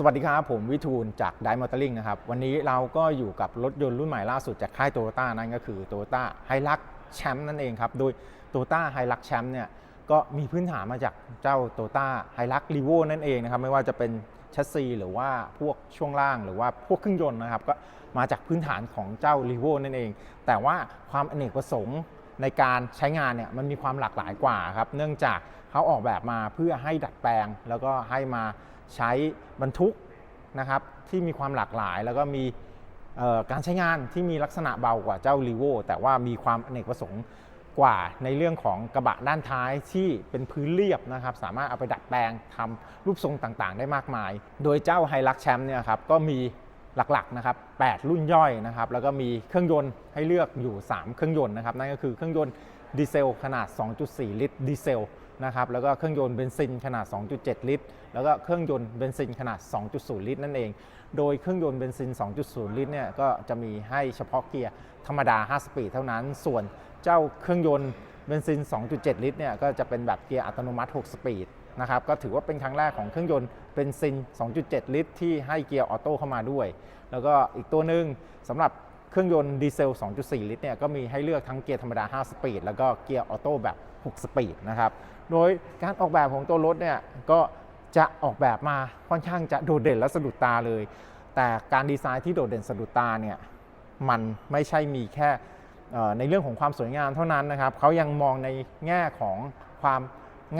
สวัสดีครับ ผมวิทูลจาก d ดมอเตอร์ลิงนะครับ วันนี้เราก็อยู่กับรถยนต์รุ่นใหม่ล่าสุดจากค่ายโตโยต้านั่นก็คือ Toyota h i l u x แชมป์นั่นเองครับ โดย Toyota h i l u x แชมป์เนี่ยก็มีพื้นฐานมาจากเจ้า Toyota h i l u x r e v o นั่นเองนะครับ ไม่ว่าจะเป็นแชสซีหรือว่าพวกช่วงล่างหรือว่าพวกเครื่องยนต์นะครับ ก็มาจากพื้นฐานของเจ้า r e v o นั่นเอง แต่ว่าความอเนกประสงค์ในการใช้งานเนี่ยมันมีความหลากหลายกว่าครับ เนื่องจากเขาออกแบบมาเพื่อให้ดัดแปลงแล้วก็ให้มา ใช้บรรทุกนะครับที่มีความหลากหลาย แล้วก็มีการใช้งานที่มีลักษณะเบากว่าเจ้า r ีโวแต่ว่ามีความอเนกประสงค์กว่าในเรื่องของกระบะด้านท้ายที่เป็นพื้นเรียบนะครับ สามารถเอาไปดัดแปลงทำรูปทรงต่างๆ ได้มากมาย โดยเจ้าไฮลักแชมป์เนี่ยครับก็มีหลักๆนะครับ8รุ่นย่อยนะครับ แล้วก็มีเครื่องยนต์ให้เลือกอยู่ 3 เครื่องยนต์นะครับ นั่นก็คือเครื่องยนต์ดีเซลขนาด 2.4 ลิตรดีเซล นะครับแล้วก็เครื่องยนต์เบนซินขนาด 2.7 ลิตร แล้วก็เครื่องยนต์เบนซินขนาด 2.0 ลิตรนั่นเอง โดยเครื่องยนต์เบนซิน 2.0 ลิตรเนี่ยก็จะมีให้เฉพาะเกียร์ธรรมดา 5 สปีดเท่านั้น ส่วนเจ้าเครื่องยนต์เบนซิน 2.7 ลิตรเนี่ยก็จะเป็นแบบเกียร์อัตโนมัติ 6 สปีดนะครับก็ถือว่าเป็นครั้งแรกของเครื่องยนต์เบนซิน 2.7 ลิตร ที่ให้เกียร์ออโต้เข้ามาด้วย แล้วก็อีกตัวหนึ่งสำหรับเครื่องยนต์ดีเซล 2.4 ลิตรเนี่ยก็มีให้เลือกทั้งเกียร์ธรรมดา 5 สปีด แล้วก็เกียร์ออโต้แบบ 6 สปีดนะครับ โดยการออกแบบของตัวรถเนี่ยก็จะออกแบบมาค่อนข้างจะโดดเด่นและสะดุดตาเลย แต่การดีไซน์ที่โดดเด่นสะดุดตาเนี่ยมันไม่ใช่มีแค่ในเรื่องของความสวยงามเท่านั้นนะครับเขายังมองในแง่ของความ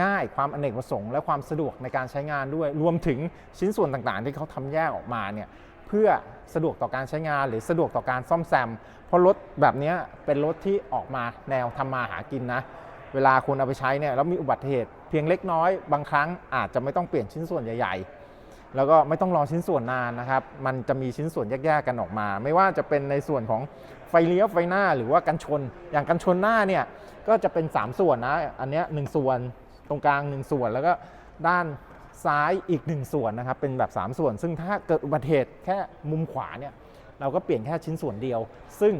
ง่ายความอเนกประสงค์ และความสะดวกในการใช้งานด้วย รวมถึงชิ้นส่วนต่างๆ ที่เขาทำแยกออกมาเนี่ยเพื่อสะดวกต่อการใช้งานหรือสะดวกต่อการซ่อมแซม เพราะรถแบบนี้เป็นรถที่ออกมาแนวทำมาหากินนะ เวลาคุณเอาไปใช้เนี่ยแล้วมีอุบัติเหตุเพียงเล็กน้อยบางครั้งอาจจะไม่ต้องเปลี่ยนชิ้นส่วนใหญ่ ๆ แล้วก็ไม่ต้องรอชิ้นส่วนนานนะครับ มันจะมีชิ้นส่วนแยกๆกันออกมา ไม่ว่าจะเป็นในส่วนของไฟเลี้ยวไฟหน้าหรือว่ากันชน อย่างกันชนหน้าเนี่ยก็จะเป็น 3 ส่วนนะ อันนี้หนึ่งส่วนตรงกลาง 1 ส่วน แล้วก็ด้านซ้ายอีก 1 ส่วนนะครับ เป็นแบบ 3 ส่วน ซึ่งถ้าเกิดอุบัติเหตุแค่มุมขวาเนี่ยเราก็เปลี่ยนแค่ชิ้นส่วนเดียว ซึ่ง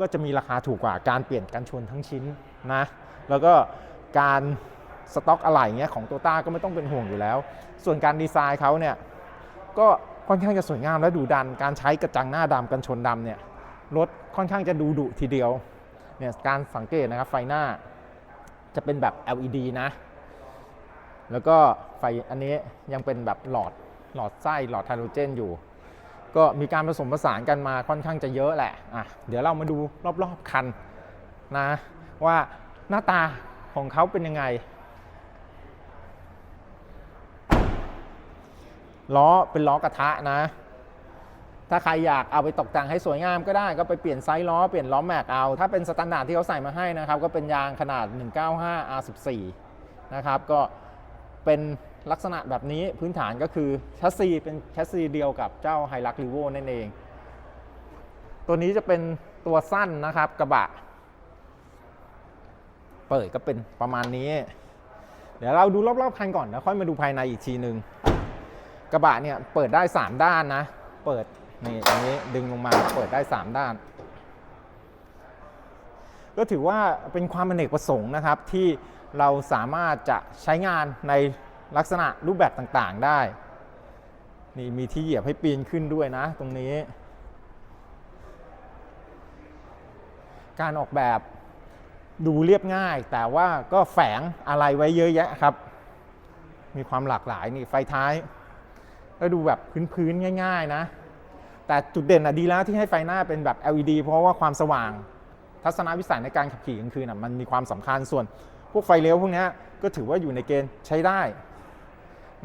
ก็จะมีราคาถูกกว่าการเปลี่ยนกันชนทั้งชิ้นนะ แล้วก็การสต็อกอะไหล่เงี้ยของโตต้าก็ไม่ต้องเป็นห่วงอยู่แล้ว ส่วนการดีไซน์เขาเนี่ยก็ค่อนข้างจะสวยงามและดูดัน การใช้กระจังหน้าดำกันชนดำเนี่ยรถค่อนข้างจะดูดุทีเดียวเนี่ยการสังเกตนะครับไฟหน้าจะเป็นแบบ LED นะ แล้วก็ไฟอันนี้ยังเป็นแบบหลอดหลอดไส้หลอดไฮโดรเจนอยู่ ก็มีการผสมผสานกันมาค่อนข้างจะเยอะแหละอะเดี๋ยวเรามาดูรอบๆคันนะว่า หน้าตาของเขาเป็นยังไง ล้อเป็นล้อกระทะนะ ถ้าใครอยากเอาไปตกแต่งให้สวยงามก็ได้ก็ไปเปลี่ยนไซส์ล้อเปลี่ยนล้อแม็กเอา ถ้าเป็นสแตนดาร์ดที่เขาใส่มาให้นะครับ ก็เป็นยางขนาด 195 R14 นะครับ ก็เป็นลักษณะแบบนี้พื้นฐานก็คือแชสซีเป็นแชสซีเดียวกับเจ้าไฮลักรีโวนั่นเอง ตัวนี้จะเป็นตัวสั้นนะครับกระบะ เปิดก็เป็นประมาณนี้ เดี๋ยวเราดูรอบๆคันก่อนแล้วค่อยมาดูภายในอีกทีนึงกระบะเนี่ยเปิดได้ 3 ด้านนะ เปิดนี่อันนี้ดึงลงมาเปิดได้ 3 ด้าน ก็ถือว่าเป็นความอเนกประสงค์นะครับ ที่เราสามารถจะใช้งานในลักษณะรูปแบบต่างๆได้ นี่มีที่เหยียบให้ปีนขึ้นด้วยนะ ตรงนี้ การออกแบบ ดูเรียบง่าย แต่ว่าก็แฝงอะไรไว้เยอะแยะครับ มีความหลากหลายนี่ไฟท้าย ก็ดูแบบพื้นๆง่าย ๆนะ แต่จุดเด่นอะดีแล้วที่ให้ไฟหน้าเป็นแบบ LED เพราะว่าความสว่าง ทัศนวิสัยในการขับขี่กลางคืนอะมันมีความสำคัญส่วน พวกไฟเลี้ยวพวกนี้ก็ถือว่าอยู่ในเกณฑ์ใช้ได้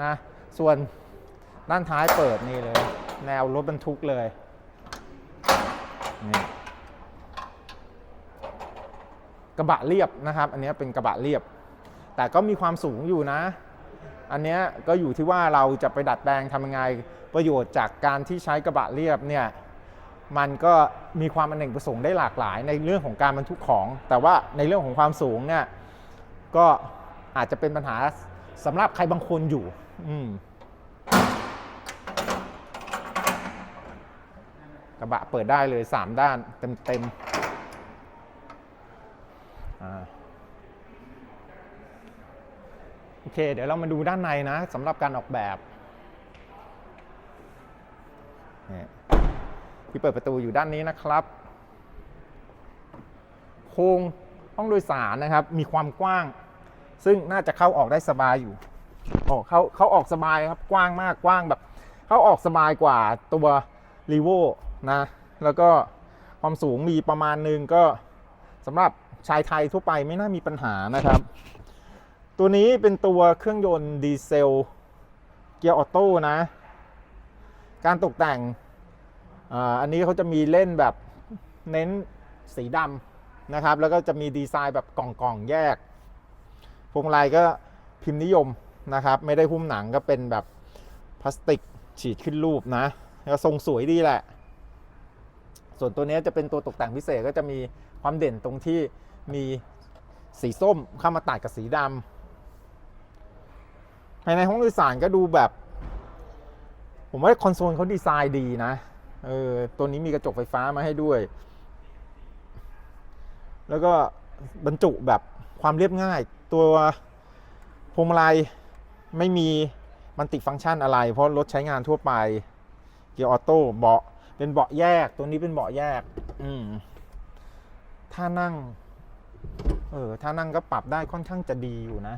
นะส่วนด้านท้ายเปิดนี่เลย แนวรถบรรทุกเลยนี่ กระบะเรียบนะครับ อันนี้เป็นกระบะเรียบ แต่ก็มีความสูงอยู่นะ อันนี้ก็อยู่ที่ว่าเราจะไปดัดแปลงทำยังไงประโยชน์จากการที่ใช้กระบะเรียบเนี่ยมันก็มีความอนเนกประสงค์ได้หลากหลายในเรื่องของการบรรทุกของ แต่ว่าในเรื่องของความสูงเนี่ยก็อาจจะเป็นปัญหาสำหรับใครบางคนอยู่อืมกระบะเปิดได้เลย 3 ด้านเต็มๆอ่า โอเค เดี๋ยวเรามาดูด้านในนะสำหรับการออกแบบที่เปิดประตูอยู่ด้านนี้นะครับ โครงห้องโดยสารนะครับ มีความกว้าง ซึ่งน่าจะเข้าออกได้สบายอยู่โอ้เข้าเข้าออกสบายครับกว้างมากกว้างแบบ เข้าออกสบายกว่าตัวรีโวนะ แล้วก็ความสูงมีประมาณนึงก็สำหรับชายไทยทั่วไปไม่น่ามีปัญหานะครับ ตัวนี้เป็นตัวเครื่องยนต์ดีเซล เกียร์ออโต้นะ การตกแต่งอันนี้เขาจะมีเล่นแบบเน้นสีดำนะครับ แล้วก็จะมีดีไซน์แบบกล่องๆแยก พวงมาลัยก็พิมพ์นิยมนะครับ ไม่ได้หุ้มหนังก็เป็นแบบพลาสติกฉีดขึ้นรูปนะแล้วทรงสวยดีแหละ ส่วนตัวนี้จะเป็นตัวตกแต่งพิเศษก็จะมีความเด่นตรงที่มีสีส้มเข้ามาตัดกับสีดำายในห้องโดยสารก็ดูแบบ ผมว่าคอนโซลเขาดีไซน์ดีนะ เออ ตัวนี้มีกระจกไฟฟ้ามาให้ด้วย แล้วก็บรรจุแบบความเรียบง่าย ตัวพวงมาลัยไม่มีมันติฟังก์ชันอะไร เพราะรถใช้งานทั่วไป เกียร์ออโต้เบาะเป็นเบาะแยก ตัวนี้เป็นเบาะแยก อืมถ้านั่ง เออ ถ้านั่งก็ปรับได้ค่อนข้างจะดีอยู่นะ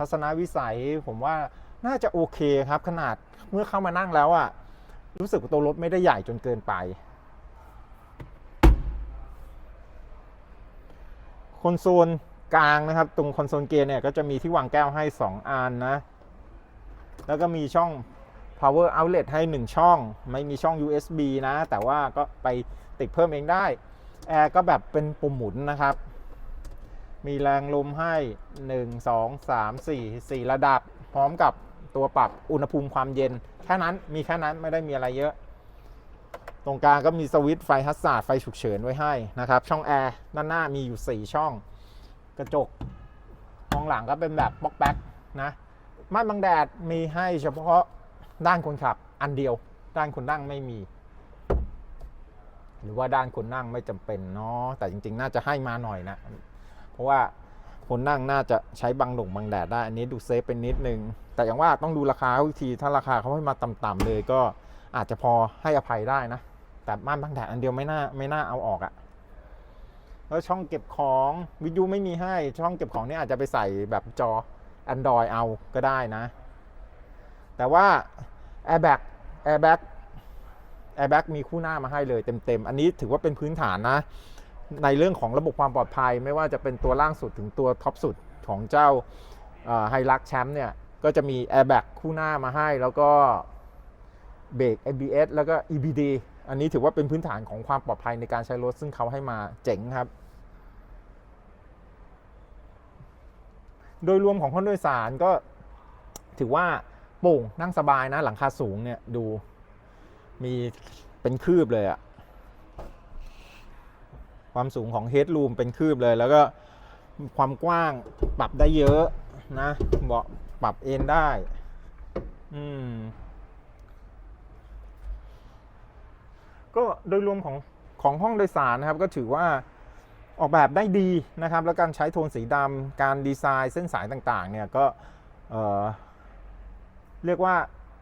ทัศนวิสัย ผมว่าน่าจะโอเคครับ ขนาดเมื่อเข้ามานั่งแล้วอะรู้สึกตัวรถไม่ได้ใหญ่จนเกินไป คอนโซลกลางนะครับ ตรงคอนโซลเกียร์เนี่ยก็จะมีที่วางแก้วให้ 2 อันนะ แล้วก็มีช่อง power outlet ให้ 1 ช่อง ไม่มีช่อง USB นะ แต่ว่าก็ไปติดเพิ่มเองได้ แอร์ก็แบบเป็นปุ่มหมุนนะครับ มีแรงลมให้ 1 2 3 4 4 ระดับ พร้อมกับตัวปรับอุณหภูมิความเย็น แค่นั้นมีแค่นั้นไม่ได้มีอะไรเยอะ ตรงกลางก็มีสวิตช์ไฟฮัสซาร์ดไฟฉุกเฉินไว้ให้นะครับ ช่องแอร์ด้านหน้ามีอยู่ 4 ช่อง กระจกมองหลังก็เป็นแบบบล็อกแบ็กนะม่านบังแดดมีให้เฉพาะด้านคนขับอันเดียว ด้านคนนั่งไม่มี หรือว่าด้านคนนั่งไม่จำเป็นเนาะแต่จริงๆ น่าจะให้มาหน่อยนะ ราะว่าคนนั่งน่าจะใช้บังหลงบังแดดได้ อันนี้ดูเซฟเป็นนิดนึง แต่อย่างว่าต้องดูราคาเขาอีกทีถ้าราคาเขาให้มาต่ำๆเลยก็อาจจะพอให้อภัยได้นะ แต่ม่านบังแดดอันเดียวไม่น่าไม่น่าเอาออกอะแล้วช่องเก็บของวิทยุไม่มีให้ช่องเก็บของนี่อาจจะไปใส่แบบจอ Android เอาก็ได้นะ แต่ว่า Airbag Airbag Airbag มีคู่หน้ามาให้เลยเต็มๆ อันนี้ถือว่าเป็นพื้นฐานนะ ในเรื่องของระบบความปลอดภัย ไม่ว่าจะเป็นตัวล่างสุดถึงตัวท็อปสุดของเจ้าไฮลักแชมป์เนี่ยก็จะมี Airbag คู่หน้ามาให้ แล้วก็เบรก ABS แล้วก็ EBD อันนี้ถือว่าเป็นพื้นฐานของความปลอดภัยในการใช้รถซึ่งเขาให้มาเจ๋งครับ โดยรวมของห้องโดยสารก็ถือว่าโปร่งนั่งสบายนะหลังคาสูงเนี่ยดูมีเป็นคืบเลยอะ ความสูงของเฮดรูมเป็นคืบเลย แล้วก็ความกว้างปรับได้เยอะนะเบาะปรับเอนได้ อืม ก็โดยรวมของของห้องโดยสารนะครับ ก็ถือว่าออกแบบได้ดีนะครับ แล้วการใช้โทนสีดำการดีไซน์เส้นสายต่าง ๆ เนี่ยก็เออเรียกว่า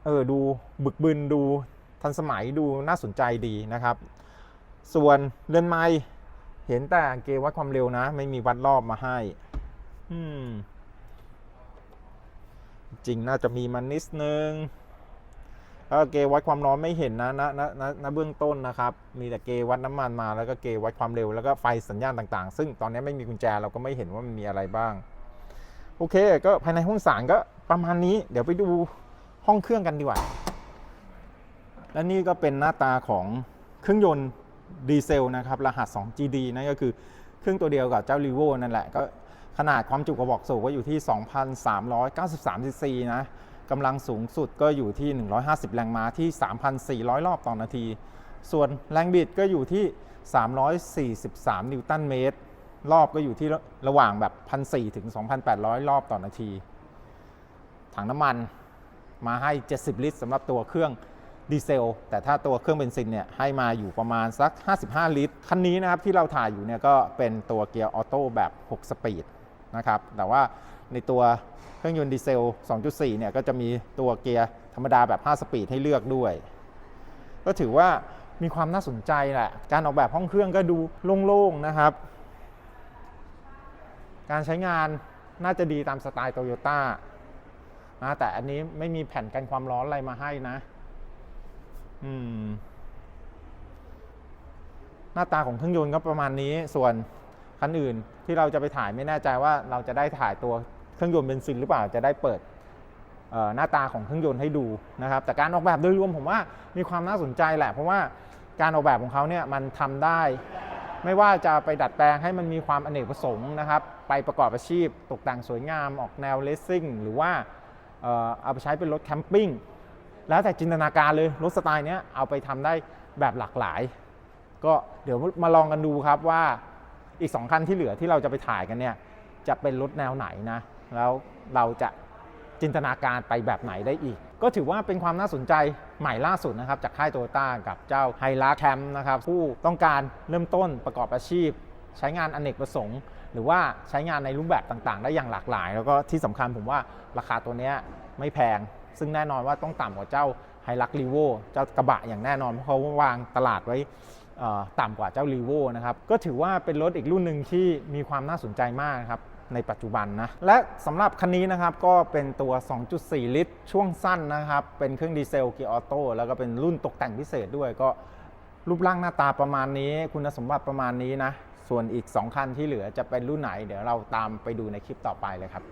เออดูบึกบึนดูทันสมัยดูน่าสนใจดีนะครับ ส่วนเรือนไม้ เห็นแต่เกจวัดความเร็วนะ ไม่มีวัดรอบมาให้ อืม จริงน่าจะมีมันนิดนึงแล้วก็เกจวัดความร้อนไม่เห็นนะนะนะนะนะเบื้องต้นนะครับ มีแต่เกจวัดน้ำมันมาแล้วก็เกจวัดความเร็วแล้วก็ไฟสัญญาณต่างๆ ซึ่งตอนนี้ไม่มีกุญแจเราก็ไม่เห็นว่ามันมีอะไรบ้าง โอเค ก็ภายในห้องสารก็ประมาณนี้ เดี๋ยวไปดูห้องเครื่องกันดีกว่า และนี่ก็เป็นหน้าตาของเครื่องยนต์ ดีเซลนะครับรหัส 2GD นั่นก็คือเครื่องตัวเดียวกับเจ้า r ีโวนั่นแหละก็ขนาดความจุกระบอกสูบก็อยู่ที่ 2,393 ซีซีนะกำลังสูงสุดก็อยู่ที่ 150 แรงม้าที่ 3,400 รอบต่อนาที ส่วนแรงบิดก็อยู่ที่ 343 นิวตันเมตร รอบก็อยู่ที่ระหว่างแบบ 1,400 ถึง 2,800 รอบต่อนาที ถังน้ำมันมาให้ 70 ลิตรสำหรับตัวเครื่อง ดีเซล แต่ถ้าตัวเครื่องเบนซินเนี่ยให้มาอยู่ประมาณสัก 55 ลิตร คันนี้นะครับที่เราถ่ายอยู่เนี่ยก็เป็นตัวเกียร์ออโต้แบบ 6 สปีดนะครับ แต่ว่าในตัวเครื่องยนต์ดีเซล 2.4 เนี่ยก็จะมีตัวเกียร์ธรรมดาแบบ 5 สปีดให้เลือกด้วย ก็ถือว่ามีความน่าสนใจแหละ การออกแบบห้องเครื่องก็ดูโล่งๆนะครับ การใช้งานน่าจะดีตามสไตล์โตโยต้านะแต่อันนี้ไม่มีแผ่นกันความร้อนอะไรมาให้นะ หน้าตาของเครื่องยนต์ก็ประมาณนี้ ส่วนคันอื่นที่เราจะไปถ่ายไม่แน่ใจว่าเราจะได้ถ่ายตัวเครื่องยนต์เบนซินหรือเปล่าจะได้เปิดหน้าตาของเครื่องยนต์ให้ดูนะครับ แต่การออกแบบโดยรวมผมว่ามีความน่าสนใจแหละ เพราะว่าการออกแบบของเขาเนี่ยมันทำได้ ไม่ว่าจะไปดัดแปลงให้มันมีความอเนกประสงค์นะครับ ไปประกอบอาชีพ ตกแต่งสวยงามออกแนวเลสซิ่งหรือว่าเอาไปใช้เป็นรถแคมปิ้ง แล้วแต่จินตนาการเลยรถสไตล์นี้เอาไปทำได้แบบหลากหลาย ก็เดี๋ยวมาลองกันดูครับว่าอีก 2 คันที่เหลือที่เราจะไปถ่ายกันเนี่ยจะเป็นรถแนวไหนนะ แล้วเราจะจินตนาการไปแบบไหนได้อีก ก็ถือว่าเป็นความน่าสนใจใหม่ล่าสุดนะครับ จากค่ายโตโยต้ากับเจ้าไฮรักแคมนะครับผู้ต้องการเริ่มต้นประกอบอาชีพ ใช้งานอเนกประสงค์ หรือว่าใช้งานในรูปแบบต่างๆ ได้อย่างหลากหลาย แล้วก็ที่สำคัญผมว่าราคาตัวเนี้ยไม่แพง ซึ่งแน่นอนว่าต้องต่ำกว่าเจ้าไฮรักรีโวเจ้ากระบะอย่างแน่นอน เพราะเขาวางตลาดไว้ต่ำกว่าเจ้า r ีโวนะครับ ก็ถือว่าเป็นรถอีกรุ่นหนึ่งที่มีความน่าสนใจมากครับในปัจจุบันนะ และสำหรับคันนี้นะครับก็เป็นตัว 2.4 ลิตร ช่วงสั้นนะครับ เป็นเครื่องดีเซลเกียร์ออโต้แล้วก็เป็นรุ่นตกแต่งพิเศษด้วยก็รูปร่างหน้าตาประมาณนี้ คุณสมบัติประมาณนี้นะ ส่วนอีก 2 คันที่เหลือจะเป็นรุ่นไหน เดี๋ยวเราตามไปดูในคลิปต่อไปเลยครับ